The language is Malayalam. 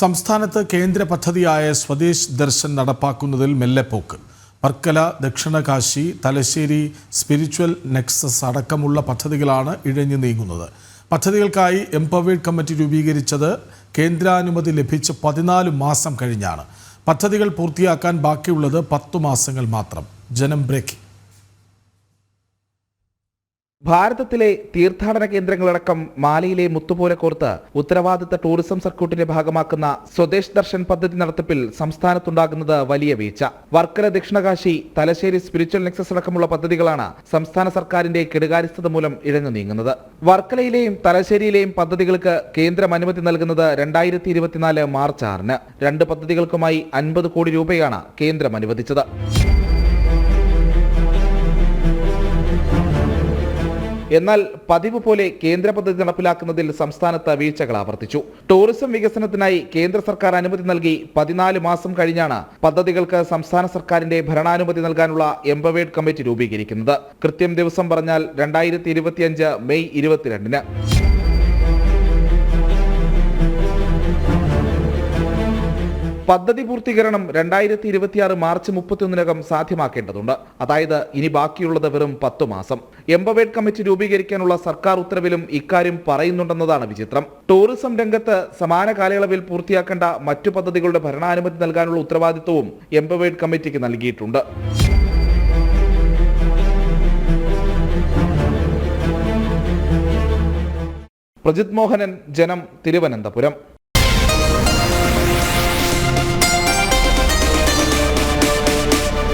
സംസ്ഥാനത്ത് കേന്ദ്ര പദ്ധതിയായ സ്വദേശ് ദർശൻ നടപ്പാക്കുന്നതിൽ മെല്ലെപ്പോക്ക് വർക്കല ദക്ഷിണകാശി തലശ്ശേരി സ്പിരിച്വൽ നെക്സസ് അടക്കമുള്ള പദ്ധതികളാണ് ഇഴഞ്ഞു നീങ്ങുന്നത്. പദ്ധതികൾക്കായി എംപവേർഡ് കമ്മിറ്റി രൂപീകരിച്ചത് കേന്ദ്രാനുമതി ലഭിച്ച് പതിനാല് മാസം കഴിഞ്ഞാണ്. പദ്ധതികൾ പൂർത്തിയാക്കാൻ ബാക്കിയുള്ളത് പത്തു മാസങ്ങൾ മാത്രം. ജനം ബ്രേക്കിംഗ്. ഭാരതത്തിലെ തീർത്ഥാടന കേന്ദ്രങ്ങളടക്കം മാലയിലെ മുത്തുപോലെ കോർത്ത് ഉത്തരവാദിത്ത ടൂറിസം സർക്യൂട്ടിന്റെ ഭാഗമാക്കുന്ന സ്വദേശ് ദർശൻ പദ്ധതി നടത്തിപ്പിൽ സംസ്ഥാനത്തുണ്ടാകുന്നത് വലിയ വീഴ്ച. വർക്കല ദക്ഷിണകാശി തലശ്ശേരി സ്പിരിച്വൽ നെക്സസ് അടക്കമുള്ള പദ്ധതികളാണ് സംസ്ഥാന സർക്കാരിന്റെ കെടുകാര്യസ്ഥത മൂലം ഇഴഞ്ഞു നീങ്ങുന്നത്. വർക്കലയിലെയും തലശ്ശേരിയിലെയും പദ്ധതികൾക്ക് കേന്ദ്രം അനുമതി നൽകുന്നത് രണ്ടായിരത്തി ഇരുപത്തിനാല് മാർച്ച് ആറിന്. രണ്ട് പദ്ധതികൾക്കുമായി അൻപത് കോടി രൂപയാണ് കേന്ദ്രം അനുവദിച്ചത്. എന്നാൽ പതിവ് പോലെ കേന്ദ്ര പദ്ധതി നടപ്പിലാക്കുന്നതിൽ സംസ്ഥാനത്ത് വീഴ്ചകൾ ആവർത്തിച്ചു. ടൂറിസം വികസനത്തിനായി കേന്ദ്ര സർക്കാർ അനുമതി നൽകി പതിനാല് മാസം കഴിഞ്ഞാണ് പദ്ധതികൾക്ക് സംസ്ഥാന സർക്കാരിന്റെ ഭരണാനുമതി നൽകാനുള്ള എംപവേഡ് കമ്മിറ്റി രൂപീകരിക്കുന്നത്. കൃത്യം ദിവസം പറഞ്ഞാൽ രണ്ടായിരത്തി മെയ് ഇരുപത്തിരണ്ടിന്. പദ്ധതി പൂർത്തീകരണം രണ്ടായിരത്തി ഇരുപത്തിയാറ് മാർച്ച് മുപ്പത്തിയൊന്നിനകം സാധ്യമാക്കേണ്ടതുണ്ട്. അതായത് ഇനി ബാക്കിയുള്ളത് വെറും പത്തു മാസം. എംപവേഡ് കമ്മിറ്റി രൂപീകരിക്കാനുള്ള സർക്കാർ ഉത്തരവിലും ഇക്കാര്യം പറയുന്നുണ്ടെന്നതാണ് വിചിത്രം. ടൂറിസം രംഗത്ത് സമാന കാലയളവിൽ പൂർത്തിയാക്കേണ്ട മറ്റു പദ്ധതികളുടെ ഭരണാനുമതി നൽകാനുള്ള ഉത്തരവാദിത്വവും എംപവേഡ് കമ്മിറ്റിക്ക് നൽകിയിട്ടുണ്ട്. പ്രജിത് മോഹനൻ ജനം തിരുവനന്തപുരം.